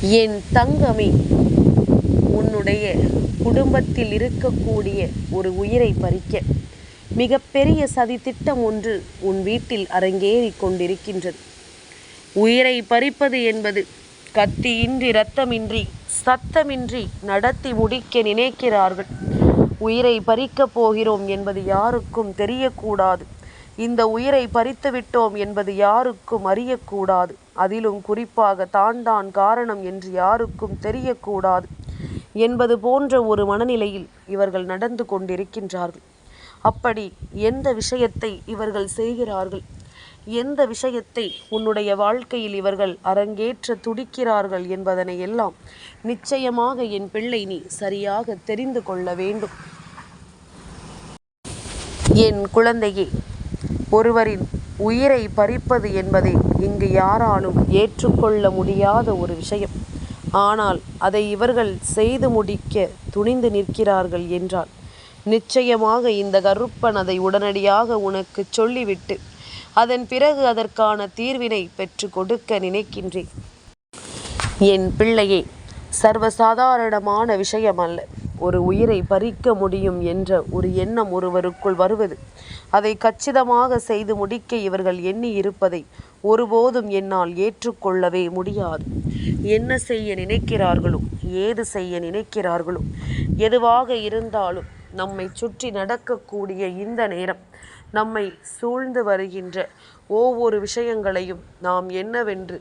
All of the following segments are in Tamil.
என் தங்கமே உன்னுடைய குடும்பத்தில் இருக்கக்கூடிய ஒரு உயிரை பறிக்க. மிகப்பெரிய சதித்திட்டம் ஒன்று உன் வீட்டில் அரங்கேறிக் கொண்டிருக்கின்றது. உயிரை பறிப்பது என்பது கத்தியின்றி இரத்தமின்றி சத்தமின்றி நடத்தி முடிக்க நினைக்கிறார்கள். உயிரை பறிக்கப் போகிறோம் என்பது யாருக்கும் தெரியக்கூடாது. இந்த உயிரை பறித்து விட்டோம் என்பது யாருக்கும் அறியக்கூடாது. அதிலும் குறிப்பாக தான் தான் காரணம் என்று யாருக்கும் தெரியக்கூடாது என்பது போன்ற ஒரு மனநிலையில் இவர்கள் நடந்து கொண்டிருக்கின்றார்கள். அப்படி எந்த விஷயத்தை இவர்கள் செய்கிறார்கள்? எந்த விஷயத்தை உன்னுடைய வாழ்க்கையில் இவர்கள் அரங்கேற்ற துடிக்கிறார்கள் என்பதனை எல்லாம் நிச்சயமாக என் பிள்ளை நீ சரியாக தெரிந்து கொள்ள வேண்டும். என் குழந்தையே ஒருவரின் உயிரை பறிப்பது என்பதை இங்கு யாராலும் ஏற்றுக்கொள்ள முடியாத ஒரு விஷயம். ஆனால் அதை இவர்கள் செய்து முடிக்க துணிந்து நிற்கிறார்கள் என்றால் நிச்சயமாக இந்த கருப்பன் அதை உடனடியாக உனக்கு சொல்லிவிட்டு அதன் பிறகு அதற்கான தீர்வினை பெற்று கொடுக்க நினைக்கின்றேன். என் பிள்ளையே சர்வசாதாரணமான விஷயம் அல்ல ஒரு உயிரை பறிக்க முடியும் என்ற ஒரு எண்ணம் ஒருவருக்குள் வருவது. அதை கச்சிதமாக செய்து முடிக்க இவர்கள் எண்ணி இருப்பதை ஒருபோதும் என்னால் ஏற்றுக்கொள்ளவே முடியாது. என்ன செய்ய நினைக்கிறார்களோ ஏது செய்ய நினைக்கிறார்களோ எதுவாக இருந்தாலும் நம்மை சுற்றி நடக்கக்கூடிய இந்த நேரம் நம்மை சூழ்ந்து வருகின்ற ஒவ்வொரு விஷயங்களையும் நாம் என்னவென்று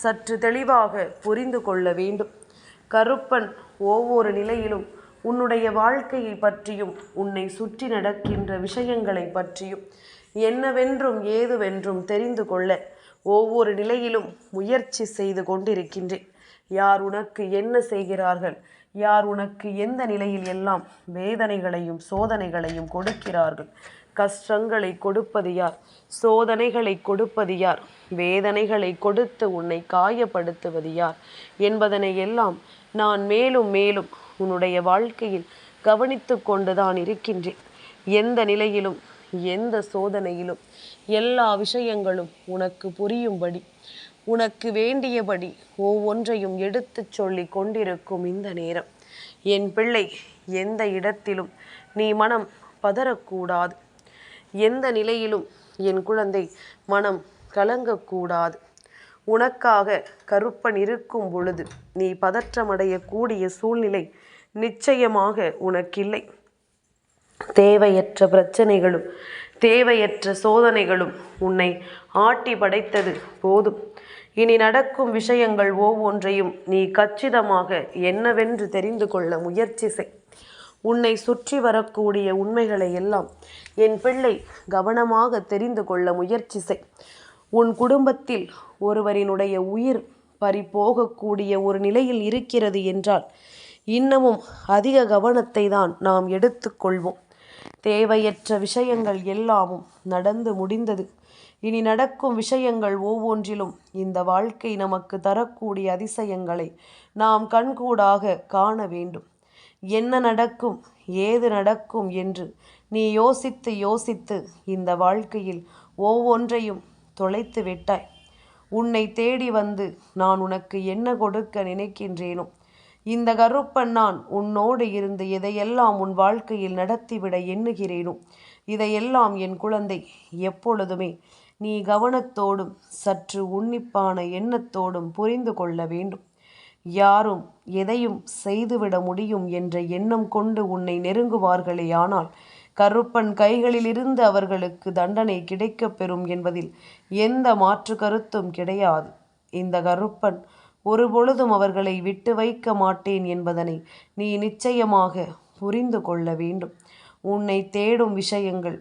சற்று தெளிவாக புரிந்து கொள்ள வேண்டும். கருப்பன் ஒவ்வொரு நிலையிலும் உன்னுடைய வாழ்க்கையை பற்றியும் உன்னை சுற்றி நடக்கின்ற விஷயங்களை பற்றியும் என்னவென்றும் ஏதுவென்றும் தெரிந்து கொள்ள ஒவ்வொரு நிலையிலும் முயற்சி செய்து கொண்டிருக்கின்றேன். யார் உனக்கு என்ன செய்கிறார்கள்? யார் உனக்கு எந்த நிலையில் எல்லாம் வேதனைகளையும் சோதனைகளையும் கொடுக்கிறார்கள்? கஷ்டங்களை கொடுப்பது யார்? சோதனைகளை கொடுப்பது யார்? வேதனைகளை கொடுத்து உன்னை காயப்படுத்துவது யார்? என்பதனை எல்லாம் நான் மேலும் மேலும் உன்னுடைய வாழ்க்கையில் கவனித்து கொண்டுதான் இருக்கின்றேன். எந்த நிலையிலும் எந்த சோதனையிலும் எல்லா விஷயங்களும் உனக்கு புரியும்படி உனக்கு வேண்டியபடி ஒவ்வொன்றையும் எடுத்துச் சொல்லி கொண்டிருக்கும் இந்த நேரம். என் பிள்ளை எந்த இடத்திலும் நீ மனம் பதறக்கூடாது. எந்த நிலையிலும் என் குழந்தை மனம் கலங்கக்கூடாது. உனக்காக கருப்பன் இருக்கும் பொழுது நீ பதற்றமடையக்கூடிய சூழ்நிலை நிச்சயமாக உனக்கில்லை. தேவையற்ற பிரச்சனைகளும் தேவையற்ற சோதனைகளும் உன்னை ஆட்டி படைத்தது போதும். இனி நடக்கும் விஷயங்கள் ஒவ்வொன்றையும் நீ கச்சிதமாக என்னவென்று தெரிந்து கொள்ள முயற்சி செய். உன்னை சுற்றி வரக்கூடிய உண்மைகளை எல்லாம் என் பிள்ளை கவனமாக தெரிந்து கொள்ள முயற்சி செய். உன் குடும்பத்தில் ஒருவரினுடைய உயிர் பறிபோகக்கூடிய ஒரு நிலையில் இருக்கிறது என்றால் இன்னமும் அதிக கவனத்தை தான் நாம் எடுத்துக்கொள்வோம். தேவையற்ற விஷயங்கள் எல்லாமும் நடந்து முடிந்தது. இனி நடக்கும் விஷயங்கள் ஒவ்வொன்றிலும் இந்த வாழ்க்கை நமக்கு தரக்கூடிய அதிசயங்களை நாம் கண்கூடாக காண வேண்டும். என்ன நடக்கும் ஏது நடக்கும் என்று நீ யோசித்து யோசித்து இந்த வாழ்க்கையில் ஒவ்வொன்றையும் தொலைத்து விட்டாய். உன்னை தேடி வந்து நான் உனக்கு என்ன கொடுக்க நினைக்கின்றேனோ இந்த கருப்பன் நான் உன்னோடு இருந்து எதையெல்லாம் உன் வாழ்க்கையில் நடத்திவிட எண்ணுகிறேனோ? இதையெல்லாம் என் குழந்தை எப்பொழுதுமே நீ கவனத்தோடும் சற்று உன்னிப்பான எண்ணத்தோடும் புரிந்து கொள்ள வேண்டும். யாரும் எதையும் செய்துவிட முடியும் என்ற எண்ணம் கொண்டு உன்னை நெருங்குவார்களே ஆனால் கருப்பன் கைகளிலிருந்து அவர்களுக்கு தண்டனை கிடைக்கப் பெறும் என்பதில் எந்த மாற்று கருத்தும் கிடையாது. இந்த கருப்பன் ஒருபொழுதும் அவர்களை விட்டு வைக்க மாட்டேன் என்பதனை நீ நிச்சயமாக புரிந்து கொள்ள வேண்டும். உன்னை தேடும் விஷயங்கள்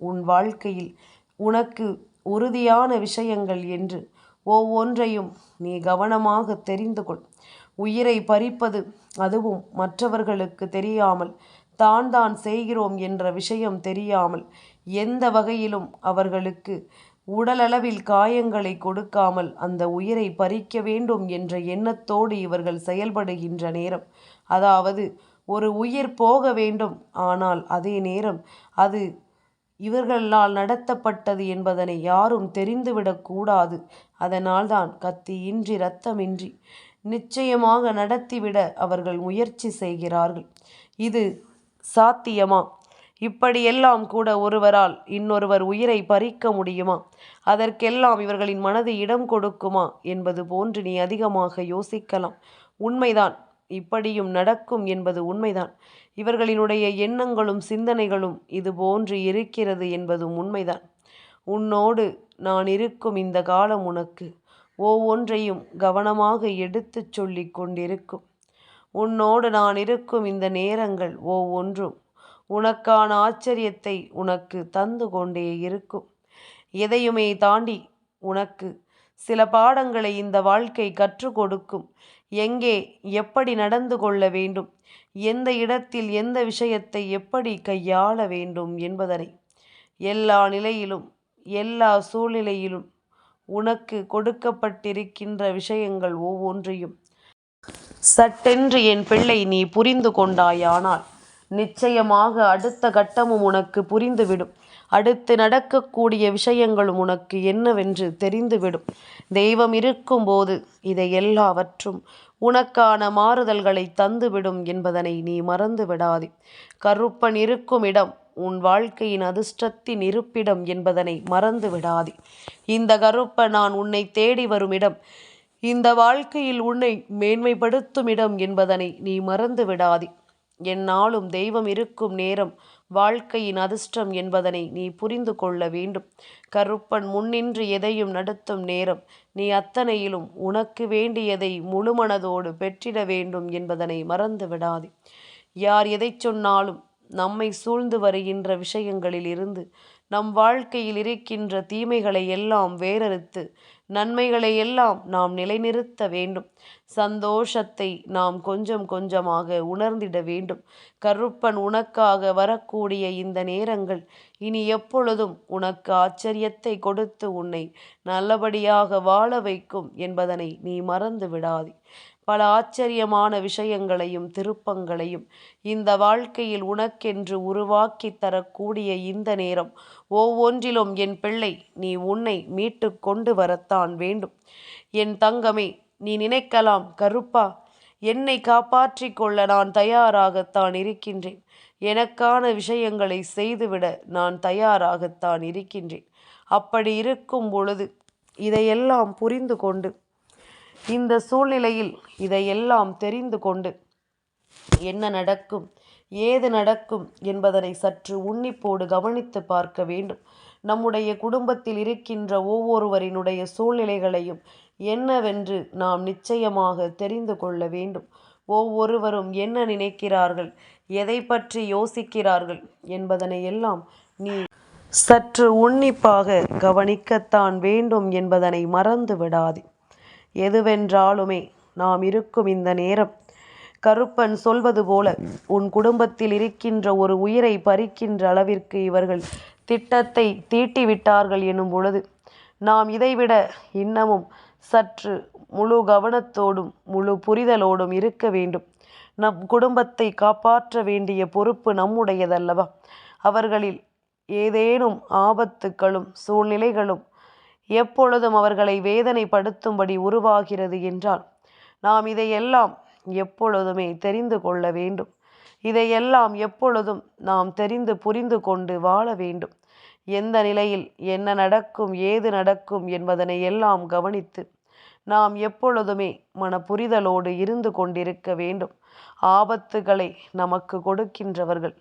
உன் வாழ்க்கையில் உனக்கு உறுதியான விஷயங்கள் என்று ஒவ்வொன்றையும் நீ கவனமாக தெரிந்து கொள். உயிரை பறிப்பது அதுவும் மற்றவர்களுக்கு தெரியாமல் தான் தான் செய்கிறோம் என்ற விஷயம் தெரியாமல் எந்த வகையிலும் அவர்களுக்கு உடலளவில் காயங்களை கொடுக்காமல் அந்த உயிரை பறிக்க வேண்டும் என்ற எண்ணத்தோடு இவர்கள் செயல்படுகின்ற நேரம். அதாவது ஒரு உயிர் போக வேண்டும். ஆனால் அதே நேரம் அது இவர்களால் நடத்தப்பட்டது என்பதனை யாரும் தெரிந்துவிடக்கூடாது அதனால்தான் கத்தியின்றி இரத்தமின்றி நிச்சயமாக நடத்திவிட அவர்கள் முயற்சி செய்கிறார்கள். இது சாத்தியமா? இப்படியெல்லாம் கூட ஒருவரால் இன்னொருவர் உயிரை பறிக்க முடியுமா? அதற்கெல்லாம் இவர்களின் மனது இடம் கொடுக்குமா? என்பது போன்று நீ அதிகமாக யோசிக்கலாம். உண்மைதான். இப்படியும் நடக்கும் என்பது உண்மைதான். இவர்களினுடைய எண்ணங்களும் சிந்தனைகளும் இது போன்று இருக்கிறது என்பதும் உண்மைதான். உன்னோடு நான் இருக்கும் இந்த காலம் உனக்கு ஒவ்வொன்றையும் கவனமாக எடுத்துச் சொல்லிக் கொண்டிருக்கும். உன்னோடு நான் இருக்கும் இந்த நேரங்கள் ஒவ்வொன்றும் உனக்கான ஆச்சரியத்தை உனக்கு தந்து கொண்டே இருக்கும். எதையுமே தாண்டி உனக்கு சில பாடங்களை இந்த வாழ்க்கை கற்றுக் கொடுக்கும். எங்கே எப்படி நடந்து கொள்ள வேண்டும்? எந்த இடத்தில் எந்த விஷயத்தை எப்படி கையாள வேண்டும் என்பதனை. எல்லா நிலையிலும் எல்லா சூழ்நிலையிலும் உனக்கு கொடுக்கப்பட்டிருக்கின்ற விஷயங்கள் ஒவ்வொன்றையும் சட்டென்று என் பிள்ளை நீ புரிந்து கொண்டாயானால் நிச்சயமாக அடுத்த கட்டமும் உனக்கு புரிந்துவிடும். அடுத்து நடக்கக்கூடிய விஷயங்களும் உனக்கு என்னவென்று தெரிந்துவிடும். தெய்வம் இருக்கும்போது இதை எல்லாவற்றும் உனக்கான மாறுதல்களை தந்துவிடும் என்பதனை நீ மறந்து விடாதே கருப்பன் இருக்கும் இடம் உன் வாழ்க்கையின் அதிர்ஷ்டத்தின் இருப்பிடம் என்பதனை மறந்து விடாதே இந்த கருப்பன் நான் உன்னை தேடி வரும் இடம் இந்த வாழ்க்கையில் உன்னை மேன்மைப்படுத்தும் இடம் என்பதனை நீ மறந்து விடாதே என்னாலும் தெய்வம் இருக்கும் நேரம் வாழ்க்கையின் அதிர்ஷ்டம் என்பதனை நீ புரிந்து கொள்ள வேண்டும். கருப்பன் முன்னின்று எதையும் நடத்தும் நேரம் நீ அத்தனையிலும் உனக்கு வேண்டியதை முழுமனதோடு பெற்றிட வேண்டும் என்பதனை மறந்து விடாதே. யார் எதை சொன்னாலும் நம்மை சூழ்ந்து வருகின்ற விஷயங்களில் இருந்து நம் வாழ்க்கையில் இருக்கின்ற தீமைகளை எல்லாம் வேறறுத்து நன்மைகளை எல்லாம் நாம் நிலைநிறுத்த வேண்டும். சந்தோஷத்தை நாம் கொஞ்சம் கொஞ்சமாக உணர்ந்திட வேண்டும். கருப்பன் உனக்காக வரக்கூடிய இந்த நேரங்கள் இனி எப்பொழுதும் உனக்கு ஆச்சரியத்தை கொடுத்து உன்னை நல்லபடியாக வாழ வைக்கும் என்பதனை நீ மறந்து விடாதே. பல ஆச்சரியமான விஷயங்களையும் திருப்பங்களையும் இந்த வாழ்க்கையில் உனக்கென்று உருவாக்கி தரக்கூடிய இந்த நேரம் ஒவ்வொன்றிலும் என் பிள்ளை நீ உன்னை மீட்டு கொண்டு வரத்தான் வேண்டும். என் தங்கமே நீ நினைக்கலாம் கருப்பா என்னை காப்பாற்றிக் கொள்ள நான் தயாராகத்தான் இருக்கின்றேன். எனக்கான விஷயங்களை செய்துவிட நான் தயாராகத்தான் இருக்கின்றேன். அப்படி இருக்கும் பொழுது இதையெல்லாம் புரிந்து கொண்டு இந்த சூழ்நிலையில் இதையெல்லாம் தெரிந்து கொண்டு என்ன நடக்கும் ஏது நடக்கும் என்பதனை சற்று உன்னிப்போடு கவனித்து பார்க்க வேண்டும். நம்முடைய குடும்பத்தில் இருக்கின்ற ஒவ்வொருவரினுடைய சூழ்நிலைகளையும் என்னவென்று நாம் நிச்சயமாக தெரிந்து கொள்ள வேண்டும். ஒவ்வொருவரும் என்ன நினைக்கிறார்கள் எதை பற்றி யோசிக்கிறார்கள் என்பதனை எல்லாம் நீ சற்று உன்னிப்பாக கவனிக்கத்தான் வேண்டும் என்பதனை மறந்து விடாதே எதுவென்றாலுமே நாம் இருக்கும் இந்த நேரம். கருப்பன் சொல்வது போல உன் குடும்பத்தில் இருக்கின்ற ஒரு உயிரை பறிக்கின்ற அளவிற்கு இவர்கள் திட்டத்தை தீட்டிவிட்டார்கள் எனும் பொழுது நாம் இதைவிட இன்னமும் சற்று முழு கவனத்தோடும் முழு புரிதலோடும் இருக்க வேண்டும். நம் குடும்பத்தை காப்பாற்ற வேண்டிய பொறுப்பு நம்முடையதல்லவா? அவர்களில் ஏதேனும் ஆபத்துக்களும் சூழ்நிலைகளும் எப்பொழுதும் அவர்களை வேதனைப்படுத்தும்படி உருவாகிறது என்றால் நாம் இதையெல்லாம் எப்பொழுதுமே தெரிந்து கொள்ள வேண்டும். இதையெல்லாம் எப்பொழுதும் நாம் தெரிந்து புரிந்து கொண்டு வாழ வேண்டும். எந்த நிலையில் என்ன நடக்கும் ஏது நடக்கும் என்பதனை எல்லாம் கவனித்து நாம் எப்பொழுதுமே மன புரிதலோடு இருந்து கொண்டிருக்க வேண்டும். ஆபத்துகளை நமக்கு கொடுக்கின்றவர்கள்.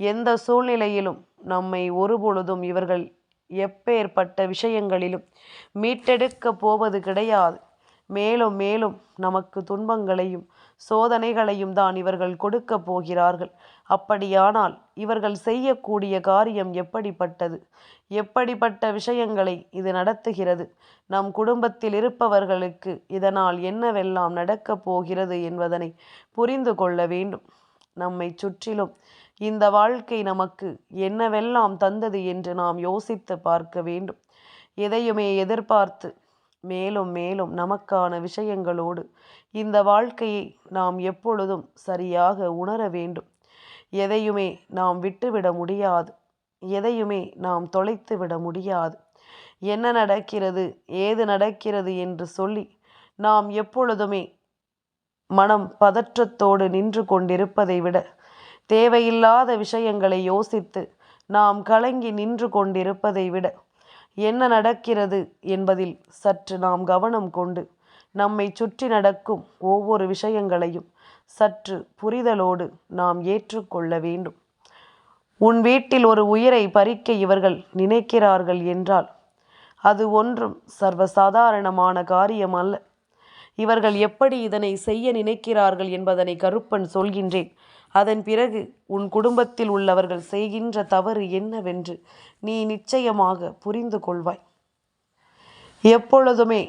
எந்த சூழ்நிலையிலும் நம்மை ஒருபொழுதும் இவர்கள் எப்பேற்பட்ட விஷயங்களிலும் மீட்டெடுக்கப் போவது கிடையாது. மேலும் மேலும் நமக்கு துன்பங்களையும் சோதனைகளையும் தான் இவர்கள் கொடுக்க போகிறார்கள். அப்படியானால் இவர்கள் செய்யக்கூடிய காரியம் எப்படிப்பட்டது? எப்படிப்பட்ட விஷயங்களை இது நடத்துகிறது? நம் குடும்பத்தில் இருப்பவர்களுக்கு இதனால் என்னவெல்லாம் நடக்கப் போகிறது என்பதனை புரிந்து கொள்ள வேண்டும். நம்மை சுற்றிலும். இந்த வாழ்க்கை நமக்கு என்னவெல்லாம் தந்தது என்று நாம் யோசித்து பார்க்க வேண்டும். எதையுமே எதிர்பார்த்து மேலும் மேலும் நமக்கான விஷயங்களோடு இந்த வாழ்க்கையை நாம் எப்பொழுதும் சரியாக உணர வேண்டும். எதையுமே நாம் விட்டுவிட முடியாது. எதையுமே நாம் தொலைத்து விட முடியாது. என்ன நடக்கிறது ஏது நடக்கிறது என்று சொல்லி நாம் எப்பொழுதுமே மனம் பதற்றத்தோடு நின்று கொண்டிருப்பதை விட தேவையில்லாத விஷயங்களை யோசித்து நாம் கலங்கி நின்று கொண்டிருப்பதை விட என்ன நடக்கிறது என்பதில் சற்று நாம் கவனம் கொண்டு நம்மை சுற்றி நடக்கும் ஒவ்வொரு விஷயங்களையும் சற்று புரிதலோடு நாம் ஏற்றுக்கொள்ள வேண்டும். உன் வீட்டில் ஒரு உயிரை பறிக்க இவர்கள் நினைக்கிறார்கள் என்றால் அது ஒன்றும் சர்வசாதாரணமான காரியம் அல்ல. இவர்கள் எப்படி இதனை செய்ய நினைக்கிறார்கள் என்பதனை கருப்பன் சொல்கின்றேன். அதன் பிறகு உன் குடும்பத்தில் உள்ளவர்கள் செய்கின்ற தவறு என்னவென்று நீ நிச்சயமாக புரிந்து கொள்வாய். எப்பொழுதுமே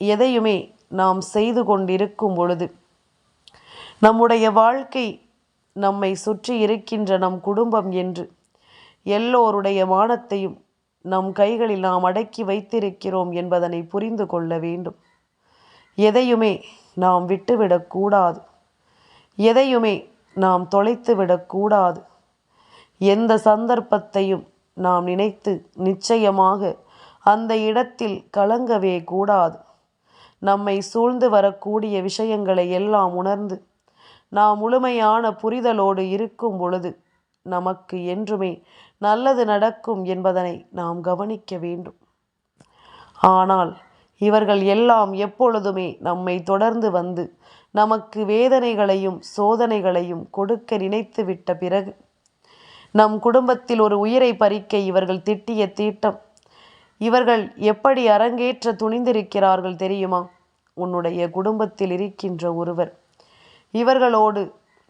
எதையுமே நாம் செய்து கொண்டிருக்கும் பொழுது நம்முடைய வாழ்க்கை நம்மை சுற்றி இருக்கின்ற நம் குடும்பம் என்று எல்லோருடைய மானத்தையும் நம் கைகளில் நாம் அடக்கி வைத்திருக்கிறோம் என்பதனை புரிந்து கொள்ள வேண்டும். எதையுமே நாம் விட்டுவிடக்கூடாது எதையுமே நாம் தொலைத்து விடக்கூடாது எந்த சந்தர்ப்பத்தையும் நாம் நினைத்து நிச்சயமாக அந்த இடத்தில் கலங்கவே கூடாது. நம்மை சூழ்ந்து வரக்கூடிய விஷயங்களை எல்லாம் உணர்ந்து நாம் முழுமையான புரிதலோடு இருக்கும் பொழுது நமக்கு என்றுமே நல்லது நடக்கும் என்பதனை நாம் கவனிக்க வேண்டும். ஆனால் இவர்கள் எல்லாம் எப்பொழுதுமே நம்மை தொடர்ந்து வந்து நமக்கு வேதனைகளையும் சோதனைகளையும் கொடுக்க நினைத்து விட்ட பிறகு நம் குடும்பத்தில் ஒரு உயிரை பறிக்க இவர்கள் திட்டிய தீட்டம் இவர்கள் எப்படி அரங்கேற்ற துணிந்திருக்கிறார்கள் தெரியுமா? உன்னுடைய குடும்பத்தில் இருக்கின்ற ஒருவர் இவர்களோடு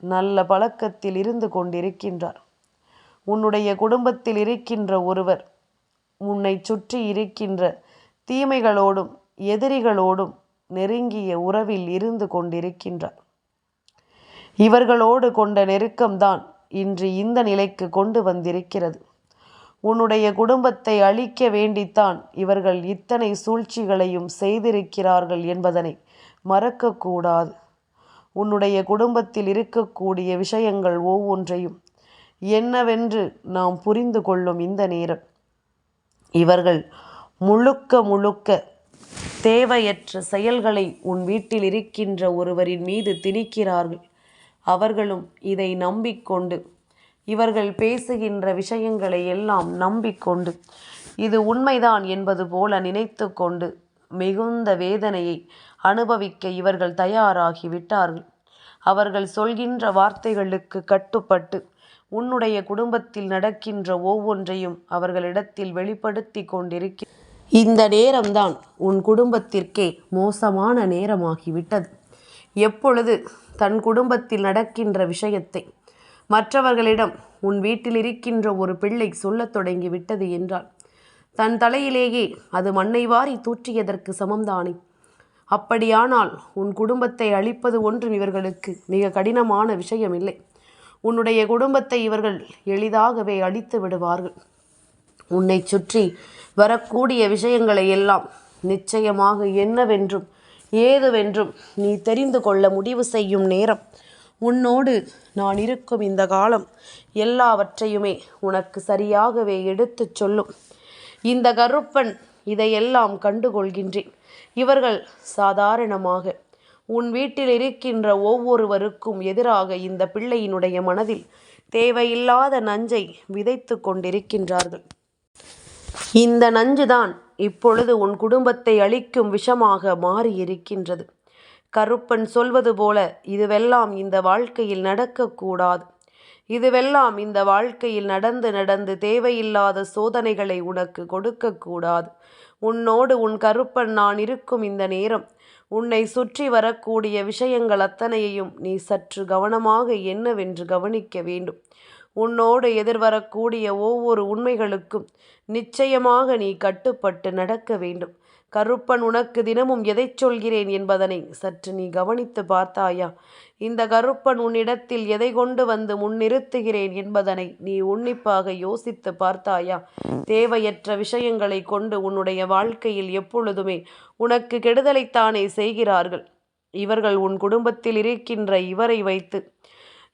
நல்ல பழக்கத்தில் இருந்து கொண்டிருக்கின்றார். உன்னுடைய குடும்பத்தில் இருக்கின்ற ஒருவர் உன்னை சுற்றி இருக்கின்ற தீமைகளோடும் எதிரிகளோடும் நெருங்கிய உறவில் இருந்து கொண்டிருக்கின்றார். இவர்களோடு கொண்ட நெருக்கம்தான் இன்று இந்த நிலைக்கு கொண்டு வந்திருக்கிறது. உன்னுடைய குடும்பத்தை அழிக்க வேண்டித்தான் இவர்கள் இத்தனை சூழ்ச்சிகளையும் செய்திருக்கிறார்கள் என்பதனை மறக்கக்கூடாது. உன்னுடைய குடும்பத்தில் இருக்கக்கூடிய விஷயங்கள் ஒவ்வொன்றையும் என்னவென்று நாம் புரிந்து கொள்ளும் இந்த நேரம். இவர்கள் முழுக்க முழுக்க தேவையற்ற செயல்களை உன் வீட்டில் இருக்கின்ற ஒருவரின் மீது திணிக்கிறார்கள். அவர்களும் இதை நம்பிக்கொண்டு இவர்கள் பேசுகின்ற விஷயங்களை எல்லாம் நம்பிக்கொண்டு இது உண்மைதான் என்பது போல நினைத்து கொண்டு மிகுந்த வேதனையை அனுபவிக்க இவர்கள் தயாராகி விட்டார்கள். அவர்கள் சொல்கின்ற வார்த்தைகளுக்கு கட்டுப்பட்டு உன்னுடைய குடும்பத்தில் நடக்கின்ற ஒவ்வொன்றையும் அவர்களிடத்தில் வெளிப்படுத்தி கொண்டிருக்கிறார் இந்த நேரம்தான் உன் குடும்பத்திற்கே மோசமான நேரமாகிவிட்டது. எப்பொழுது தன் குடும்பத்தில் நடக்கின்ற விஷயத்தை மற்றவர்களிடம் உன் வீட்டில் இருக்கின்ற ஒரு பிள்ளை சொல்லத் தொடங்கி விட்டது என்றால் தன் தலையிலேயே அது மண்ணை வாரி தூற்றியதற்கு சமம்தானே? அப்படியானால் உன் குடும்பத்தை அழிப்பது ஒன்றும் இவர்களுக்கு மிக கடினமான விஷயம் இல்லை உன்னுடைய குடும்பத்தை இவர்கள் எளிதாகவே அழித்து விடுவார்கள். உன்னை சுற்றி வரக்கூடிய விஷயங்களை எல்லாம் நிச்சயமாக என்னவென்றும் ஏதுவென்றும் நீ தெரிந்து கொள்ள முடிவு செய்யும் நேரம். உன்னோடு நான் இருக்கும் இந்த காலம் எல்லாவற்றையுமே உனக்கு சரியாகவே எடுத்துச் சொல்லும். இந்த கருப்பன் இதையெல்லாம் கண்டுகொள்கின்றேன். இவர்கள் சாதாரணமாக உன் வீட்டில் இருக்கின்ற ஒவ்வொருவருக்கும் எதிராக இந்த பிள்ளையினுடைய மனதில் தேவையில்லாத நஞ்சை விதைத்து கொண்டிருக்கின்றார்கள். இந்த நஞ்சுதான் இப்பொழுது உன் குடும்பத்தை அழிக்கும் விஷமாக மாறியிருக்கின்றது. கருப்பன் சொல்வது போல இதுவெல்லாம் இந்த வாழ்க்கையில் நடக்கக்கூடாது. இதுவெல்லாம் இந்த வாழ்க்கையில் நடந்து நடந்து தேவையில்லாத சோதனைகளை உனக்கு கொடுக்கக்கூடாது. உன்னோடு உன் கருப்பன் நான் இருக்கும் இந்த நேரம் உன்னை சுற்றி வரக்கூடிய விஷயங்கள் அத்தனையையும் நீ சற்று கவனமாக என்னவென்று கவனிக்க வேண்டும். உன்னோடு எதிர்வரக்கூடிய ஒவ்வொரு உண்மைகளுக்கும் நிச்சயமாக நீ கட்டுப்பட்டு நடக்க வேண்டும். கருப்பன் உனக்கு தினமும் எதை சொல்கிறேன் என்பதனை சற்று நீ கவனித்து பார்த்தாயா? இந்த கருப்பன் உன்னிடத்தில் எதை கொண்டு வந்து முன்னிறுத்துகிறேன் என்பதனை நீ உன்னிப்பாக யோசித்து பார்த்தாயா? தேவையற்ற விஷயங்களை கொண்டு உன்னுடைய வாழ்க்கையில் எப்பொழுதுமே உனக்கு கெடுதலைத்தானே செய்கிறார்கள். இவர்கள் உன் குடும்பத்தில் இருக்கின்ற இவரை வைத்து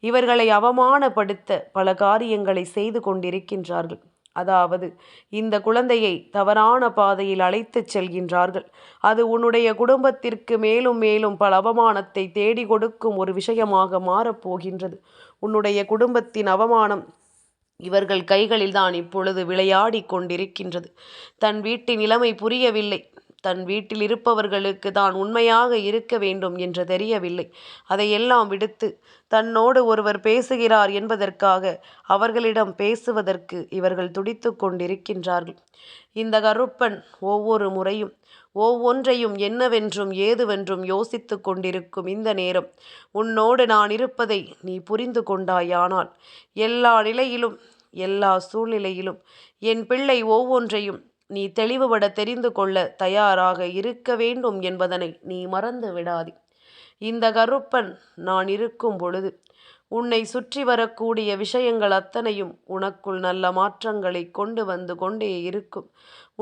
இவர்களை அவமானப்படுத்த பல காரியங்களை செய்து கொண்டிருக்கின்றார்கள். அதாவது இந்த குழந்தையை தவறான பாதையில் அழைத்துச் செல்கின்றார்கள். அது உன்னுடைய குடும்பத்திற்கு மேலும் மேலும் பல அவமானத்தை தேடி கொடுக்கும் ஒரு விஷயமாக மாறப்போகின்றது உன்னுடைய குடும்பத்தின் அவமானம் இவர்கள் கைகளில்தான் இப்பொழுது விளையாடி கொண்டிருக்கின்றது. தன் வீட்டின் நிலைமை புரியவில்லை. தன் வீட்டில் இருப்பவர்களுக்கு தான் உண்மையாக இருக்க வேண்டும் என்று தெரியவில்லை. அதையெல்லாம் விடுத்து தன்னோடு ஒருவர் பேசுகிறார் என்பதற்காக அவர்களிடம் பேசுவதற்கு இவர்கள் துடித்து கொண்டிருக்கின்றார்கள். இந்த கருப்பன் ஒவ்வொரு முறையும் ஒவ்வொன்றையும் என்னவென்றும் ஏதுவென்றும் யோசித்து கொண்டிருக்கும் இந்த நேரம். உன்னோடு நான் இருப்பதை நீ புரிந்து கொண்டாயானால் எல்லா நிலையிலும் எல்லா சூழ்நிலையிலும் என் பிள்ளை ஒவ்வொன்றையும் நீ தெளிவுபட தெரிந்து கொள்ள தயாராக இருக்க வேண்டும் என்பதனை நீ மறந்து விடாதே இந்த கருப்பன் நான் இருக்கும் பொழுது உன்னை சுற்றி வரக்கூடிய விஷயங்கள் அத்தனையும் உனக்குள் நல்ல மாற்றங்களை கொண்டு வந்து கொண்டே இருக்கும்.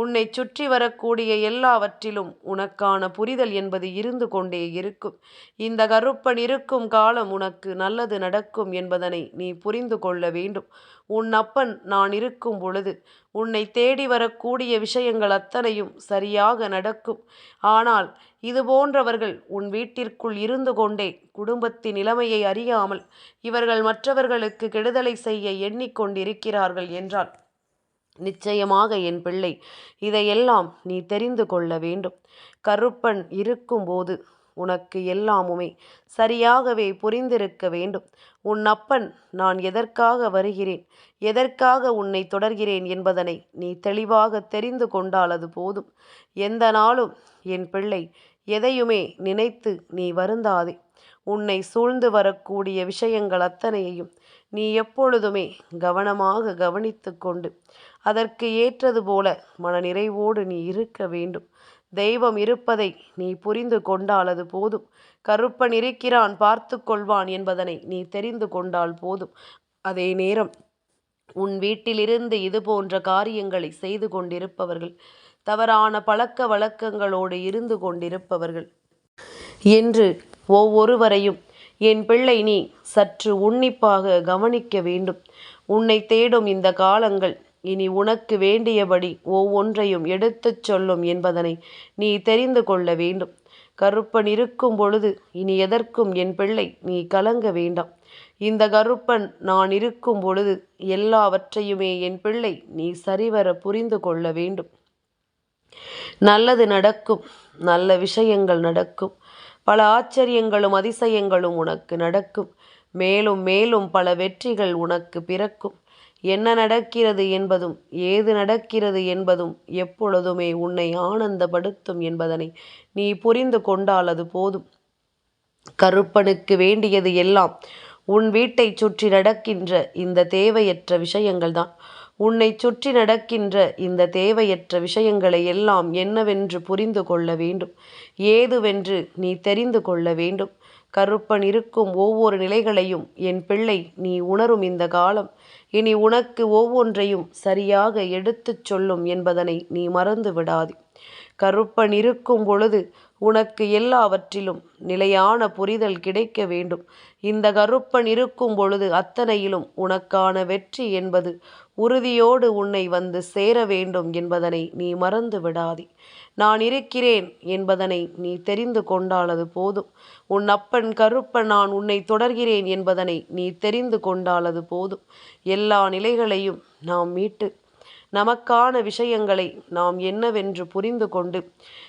உன்னை சுற்றி வரக்கூடிய எல்லாவற்றிலும் உனக்கான புரிதல் என்பது இருந்து கொண்டே இருக்கும். இந்த கருப்பன் இருக்கும் காலம் உனக்கு நல்லது நடக்கும் என்பதனை நீ புரிந்து கொள்ள வேண்டும். உன் அப்பன் நான் இருக்கும் பொழுது உன்னை தேடி வரக்கூடிய விஷயங்கள் அத்தனையும் சரியாக நடக்கும். ஆனால் இது போன்றவர்கள் உன் வீட்டிற்குள் இருந்து கொண்டே குடும்பத்தின் நிலைமையை அறியாமல் இவர்கள் மற்றவர்களுக்கு கெடுதலை செய்ய எண்ணிக்கொண்டிருக்கிறார்கள் என்றால் நிச்சயமாக என் பிள்ளை இதையெல்லாம் நீ தெரிந்து கொள்ள வேண்டும். கருப்பன் இருக்கும்போது உனக்கு எல்லாமுமே சரியாகவே புரிந்திருக்க வேண்டும். உன் அப்பன் நான் எதற்காக வருகிறேன் எதற்காக உன்னை தொடர்கிறேன் என்பதனை நீ தெளிவாக தெரிந்து கொண்டால் அது போதும். எந்த நாளும் என் பிள்ளை எதையுமே நினைத்து நீ வருந்தாதே. உன்னை சூழ்ந்து வரக்கூடிய விஷயங்கள் அத்தனையையும் நீ எப்பொழுதுமே கவனமாக கவனித்து கொண்டு அதற்கு ஏற்றது போல மனநிறைவோடு நீ இருக்க வேண்டும். தெய்வம் இருப்பதை நீ புரிந்து கொண்டால் அது போதும். கருப்பன் இருக்கிறான் பார்த்து கொள்வான் என்பதனை நீ தெரிந்து கொண்டால் போதும். அதே நேரம் உன் வீட்டிலிருந்து இது போன்ற காரியங்களை செய்து கொண்டிருப்பவர்கள் தவறான பழக்க வழக்கங்களோடு இருந்து கொண்டிருப்பவர்கள் என்று ஒவ்வொருவரையும் என் பிள்ளை நீ சற்று உன்னிப்பாக கவனிக்க வேண்டும். உன்னை தேடும் இந்த காலங்கள் இனி உனக்கு வேண்டியபடி ஒவ்வொன்றையும் எடுத்துச் சொல்லும் என்பதனை நீ தெரிந்து கொள்ள வேண்டும். கருப்பன் இருக்கும் பொழுது இனி எதற்கும் என் பிள்ளை நீ கலங்க வேண்டாம். இந்த கருப்பன் நான் இருக்கும் பொழுது எல்லாவற்றையுமே என் பிள்ளை நீ சரிவர புரிந்து கொள்ள வேண்டும். நல்லது நடக்கும் நல்ல விஷயங்கள் நடக்கும். பல ஆச்சரியங்களும் அதிசயங்களும் உனக்கு நடக்கும். மேலும் மேலும் பல வெற்றிகள் உனக்கு பிறக்கும். என்ன நடக்கிறது என்பதும் ஏது நடக்கிறது என்பதும் எப்பொழுதுமே உன்னை ஆனந்தப்படுத்தும் என்பதனை நீ புரிந்து கொண்டால் அது போதும். கருப்பனுக்கு வேண்டியது எல்லாம் உன் வீட்டை சுற்றி நடக்கின்ற இந்த தேவையற்ற விஷயங்கள்தான். உன்னை சுற்றி நடக்கின்ற இந்த தேவையற்ற விஷயங்களை எல்லாம் என்னவென்று புரிந்து கொள்ள வேண்டும். ஏதுவென்று நீ தெரிந்து கொள்ள வேண்டும். கருப்பன் இருக்கும் ஒவ்வொரு நிலைகளையும் என் பிள்ளை நீ உணரும் இந்த காலம். இனி உனக்கு ஒவ்வொன்றையும் சரியாக எடுத்துச் சொல்லும் என்பதனை நீ மறந்து விடாதே கருப்பன் இருக்கும் பொழுது உனக்கு எல்லாவற்றிலும் நிலையான புரிதல் கிடைக்க வேண்டும். இந்த கருப்பன் இருக்கும் பொழுது அத்தனையிலும் உனக்கான வெற்றி என்பது உறுதியோடு உன்னை வந்து சேர வேண்டும் என்பதனை நீ மறந்து விடாதே. நான் இருக்கிறேன் என்பதனை நீ தெரிந்து கொண்டாலது போதும். உன் அப்பன் கருப்பன் நான் உன்னை தொடர்கிறேன் என்பதனை நீ தெரிந்து கொண்டாலது போதும். எல்லா நிலைகளையும் நாம் மீட்டு நமக்கான விஷயங்களை நாம் என்னவென்று புரிந்து கொண்டு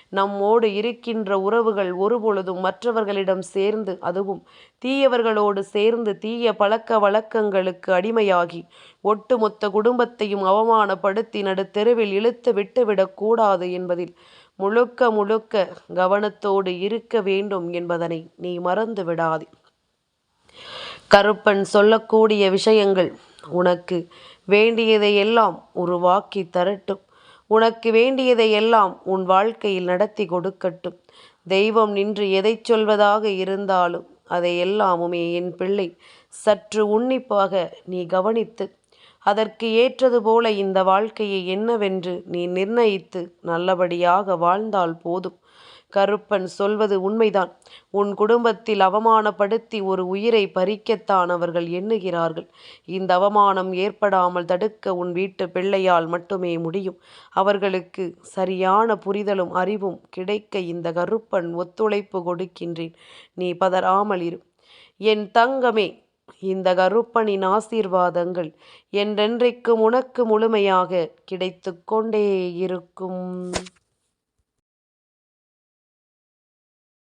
நம்மோடு இருக்கின்ற உறவுகள் ஒருபொழுதும் மற்றவர்களிடம் சேர்ந்து அதுவும் தீயவர்களோடு சேர்ந்து தீய பழக்க வழக்கங்களுக்கு அடிமையாகி ஒட்டுமொத்த குடும்பத்தையும் அவமானப்படுத்தி நடுத்தெருவில் இழுத்து விட்டுவிடக்கூடாது என்பதில் முழுக்க முழுக்க கவனத்தோடு இருக்க வேண்டும் என்பதனை நீ மறந்து விடாதே. கருப்பன் சொல்லக்கூடிய விஷயங்கள் உனக்கு வேண்டியதை எல்லாம் உருவாக்கி தரட்டும். உனக்கு வேண்டியதையெல்லாம் உன் வாழ்க்கையில் நடத்தி கொடுக்கட்டும். தெய்வம் நின்று எதை சொல்வதாக இருந்தாலும் அதை எல்லாமுமே என் பிள்ளை சற்று உன்னிப்பாக நீ கவனித்து அதற்கு ஏற்றது போல இந்த வாழ்க்கையை என்னவென்று நீ நிர்ணயித்து நல்லபடியாக வாழ்ந்தால் போதும். கருப்பன் சொல்வது உண்மைதான். உன் குடும்பத்தில் அவமானப்படுத்தி ஒரு உயிரை பறிக்கத்தான் அவர்கள் எண்ணுகிறார்கள். இந்த அவமானம் ஏற்படாமல் தடுக்க உன் வீட்டு பிள்ளையால் மட்டுமே முடியும். அவர்களுக்கு சரியான புரிதலும் அறிவும் கிடைக்க இந்த கருப்பன் ஒத்துழைப்பு கொடுக்கின்றேன். நீ பதறாமல் இரு. என் தங்கமே இந்த கருப்பனின் ஆசீர்வாதங்கள் என்றென்றைக்கும் உனக்கு முழுமையாக கிடைத்து கொண்டே இருக்கும்.